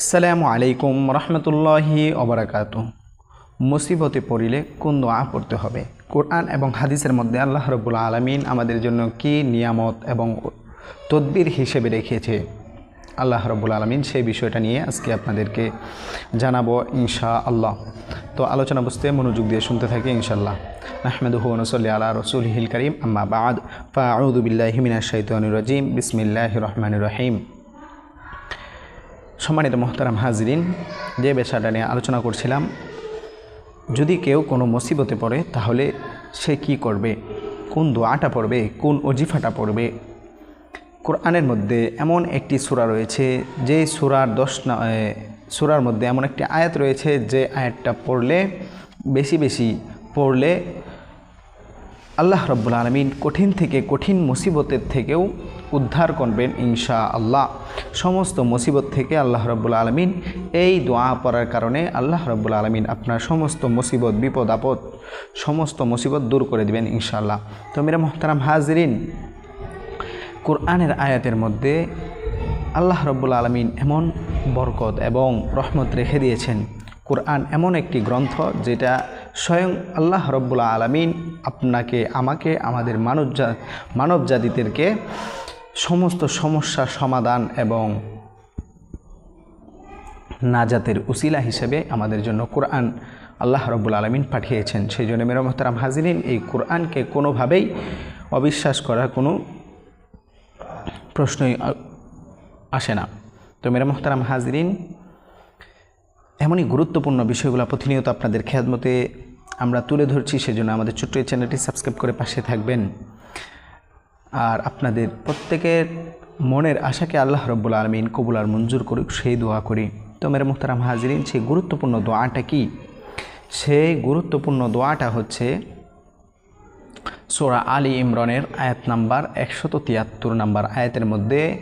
আসসালামু আলাইকুম রহমতুল্লাহি অবরাকাত মুসিবতে পড়িলে কোন দোয়া পড়তে হবে? কোরআন এবং হাদিসের মধ্যে আল্লাহ রব্বুল আলমিন আমাদের জন্য কি নিয়ামত এবং তদবির হিসেবে রেখেছে? আল্লাহ রব্বুল আলমিন সেই বিষয়টা নিয়ে আজকে আপনাদেরকে জানাব ইনশা আল্লাহ তো আলোচনা বুঝতে মনোযোগ দিয়ে শুনতে থাকি ইনশাল্লাহ আহমেদুহু নসল্লি আল্লাহ রসুল হিল করিম। আম্মা বাদ। ফাউদুবিল্লাহিমিনা শৈতানুর রাজিম। বিসমিল্লাহ রহমান রহিম। সম্মানিত মোহতারাম হাজরিন, যে বিষয়টা নিয়ে আলোচনা করছিলাম, যদি কেউ কোনো মুসিবতে পড়ে, তাহলে সে কি করবে? কোন দোয়াটা পড়বে? কোন অজিফাটা পড়বে? কোরআনের মধ্যে এমন একটি সূরা রয়েছে, যে সুরার দশ সূরার মধ্যে এমন একটি আয়াত রয়েছে, যে আয়াতটা পড়লে, বেশি বেশি পড়লে আল্লাহ রব্বুল আলমিন কঠিন থেকে কঠিন মুসিবতের থেকেও উদ্ধার করবেন ইনশা আল্লাহ সমস্ত মুসিবত থেকে আল্লাহ রব্বুল আলমিন এই দোয়া পড়ার কারণে আল্লাহ রব্বুল আলমিন আপনার সমস্ত মুসিবত, বিপদ, আপদ সমস্ত মুসিবত দূর করে দিবেন ইনশাআল্লাহ। তো মেরা মোহতারাম হাজরিন, কোরআনের আয়াতের মধ্যে আল্লাহ রব্বুল আলমিন এমন বরকত এবং রহমত রেখে দিয়েছেন। কোরআন এমন একটি গ্রন্থ যেটা স্বয়ং আল্লাহ রব্বুল আলমিন আপনাকে, আমাকে, আমাদের মানব মানব জাতিদেরকে সমস্ত সমস্যার সমাধান এবং নাজাতের উসিলা হিসেবে আমাদের জন্য কোরআন আল্লাহ রব্বুল আলমিন পাঠিয়েছেন। সেই জন্য মেরা মোহতারাম হাজিরিন, এই কোরআনকে কোনোভাবেই অবিশ্বাস করার কোনো প্রশ্নই আসে না। তো মেরা মোহতারাম হাজরিন, এমনই গুরুত্বপূর্ণ বিষয়গুলো প্রতিনিয়ত আপনাদের খেয়াদমতে আমরা তুলে ধরছি। সেজন্য আমাদের ছোট্ট এই চ্যানেলটি সাবস্ক্রাইব করে পাশে থাকবেন। আর আপনাদের প্রত্যেকের মনের আশাকে আল্লাহ রব্বুল আলমিন কবুল আর মঞ্জুর করুক, সেই দোয়া করি। তো মেরে মুখতারাম হাজরিন, সেই গুরুত্বপূর্ণ দোয়াটা কি? সেই গুরুত্বপূর্ণ দোয়াটা হচ্ছে সোরা আলী ইমরানের আয়াত নাম্বার একশত তিয়াত্তর নাম্বার আয়াতের মধ্যে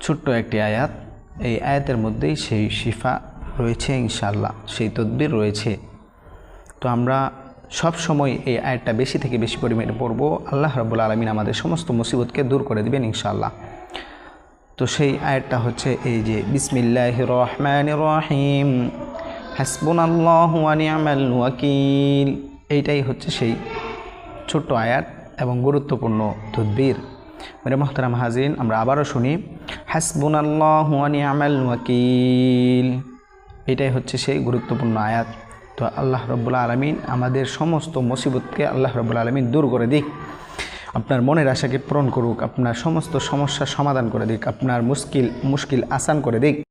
ছোট্ট একটি আয়াত। এই আয়াতের মধ্যেই সেই শিফা রয়েছে ইনশাল্লাহ সেই তদ্বির রয়েছে। তো আমরা সব সময় এই আয়াতটা বেশি থেকে বেশি পরিমাণে পড়ব। আল্লাহ রাব্বুল আলমিন আমাদের সমস্ত মুসিবতকে দূর করে দেবেন ইনশাআল্লাহ। তো সেই আয়াতটা হচ্ছে এই যে, বিসমিল্লাহ রহমান রহিম হাসবুন আল্লাহ নিয়ামাল ওয়াকিল। এইটাই হচ্ছে সেই ছোট্ট আয়াত এবং গুরুত্বপূর্ণ তদ্বির। মেরে মোহতারাম হাজিন আমরা আবারও শুনি হাসবুন আল্লাহ নিয়ামাল ওয়াকিল। এটাই হচ্ছে সেই গুরুত্বপূর্ণ আয়াত। তো আল্লাহ রব্বুল আলমিন আমাদের সমস্ত মুসিবতকে আল্লাহ রব্বুল আলমিন দূর করে দিক। আপনার মনের আশাকে পূরণ করুক, আপনার সমস্ত সমস্যার সমাধান করে দিক, আপনার মুশকিল মুশকিল আসান করে দিক।